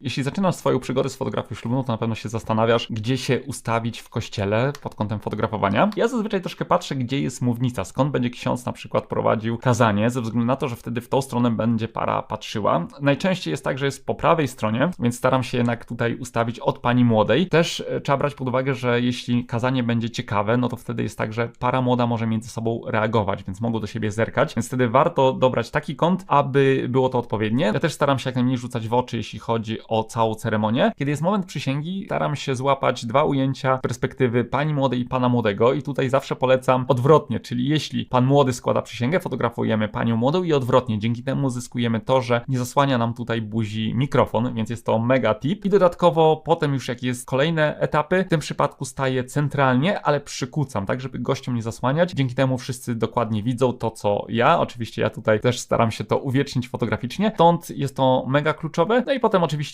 Jeśli zaczynasz swoją przygodę z fotografią ślubną, to na pewno się zastanawiasz, gdzie się ustawić w kościele pod kątem fotografowania. Ja zazwyczaj troszkę patrzę, gdzie jest mównica, skąd będzie ksiądz na przykład prowadził kazanie, ze względu na to, że wtedy w tą stronę będzie para patrzyła. Najczęściej jest tak, że jest po prawej stronie, więc staram się jednak tutaj ustawić od pani młodej. Też e, trzeba brać pod uwagę, że jeśli kazanie będzie ciekawe, no to wtedy jest tak, że para młoda może między sobą reagować, więc mogą do siebie zerkać, więc wtedy warto dobrać taki kąt, aby było to odpowiednie. Ja też staram się jak najmniej rzucać w oczy, jeśli chodzi o całą ceremonię. Kiedy jest moment przysięgi, staram się złapać dwa ujęcia perspektywy pani młodej i pana młodego i tutaj zawsze polecam odwrotnie, czyli jeśli pan młody składa przysięgę, fotografujemy panią młodą i odwrotnie. Dzięki temu zyskujemy to, że nie zasłania nam tutaj buzi mikrofon, więc jest to mega tip. I dodatkowo potem już jak jest kolejne etapy, w tym przypadku staję centralnie, ale przykucam, tak żeby gościom nie zasłaniać. Dzięki temu wszyscy dokładnie widzą to, co ja. Oczywiście ja tutaj też staram się to uwiecznić fotograficznie, stąd jest to mega kluczowe. No i potem oczywiście